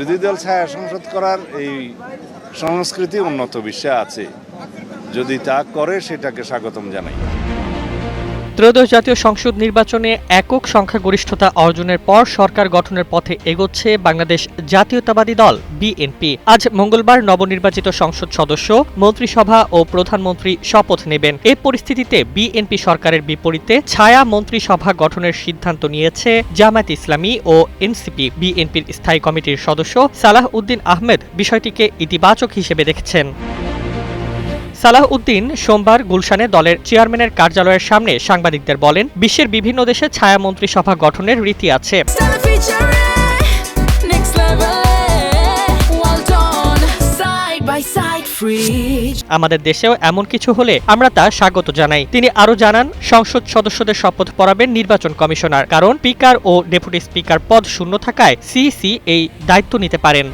বিরোধী দল ছায়া সংসদ করার এই সংস্কৃতি উন্নত বিশ্বে আছে। যদি তা করে, সেটাকে স্বাগতম জানাই। ত্রয়োদশ জাতীয় সংসদ নির্বাচনে একক সংখ্যাগরিষ্ঠতা অর্জনের পর সরকার গঠনের পথে এগোচ্ছে বাংলাদেশ জাতীয়তাবাদী দল, বিএনপি। আজ মঙ্গলবার নবনির্বাচিত সংসদ সদস্য, মন্ত্রিসভা ও প্রধানমন্ত্রী শপথ নেবেন। এ পরিস্থিতিতে বিএনপি সরকারের বিপরীতে ছায়া মন্ত্রিসভা গঠনের সিদ্ধান্ত নিয়েছে জামায়াত ইসলামী ও এনসিপি। বিএনপির স্থায়ী কমিটির সদস্য সালাহ উদ্দিন আহমেদ বিষয়টিকে ইতিবাচক হিসেবে দেখছেন। সালাহ উদ্দিন সোমবার গুলশানে দলের চেয়ারম্যানের কার্যালয়ের সামনে সাংবাদিকদের বলেন বিশ্বের বিভিন্ন দেশে ছায়া মন্ত্রিসভা গঠনের রীতি আছে. আমাদের দেশেও এমন কিছু হলে আমরা তা স্বাগত জানাই। তিনি আরও জানান সংসদ সদস্যদের শপথ পড়াবেন নির্বাচন কমিশনার কারণ স্পিকার ও ডেপুটি স্পিকার পদ শূন্য থাকায় সিইসি এই দায়িত্ব নিতে পারেন।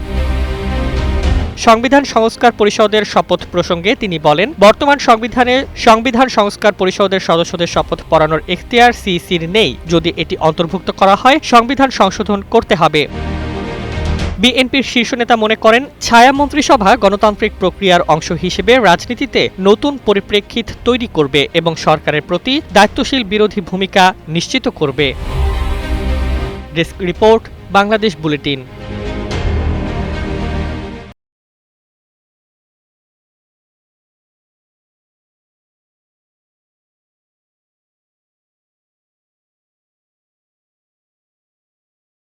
সংবিধান সংস্কার পরিষদের শপথ প্রসঙ্গে তিনি বলেন, বর্তমান সংবিধানে সংবিধান সংস্কার পরিষদের সদস্যদের শপথ পড়ানোর এখতিয়ার সিইসির নেই। যদি এটি অন্তর্ভুক্ত করা হয়, সংবিধান সংশোধন করতে হবে। বিএনপির শীর্ষ নেতা মনে করেন, ছায়া মন্ত্রিসভা গণতান্ত্রিক প্রক্রিয়ার অংশ হিসেবে রাজনীতিতে নতুন পরিপ্রেক্ষিত তৈরি করবে এবং সরকারের প্রতি দায়িত্বশীল বিরোধী ভূমিকা নিশ্চিত করবে। Desk report, Bangladesh bulletin.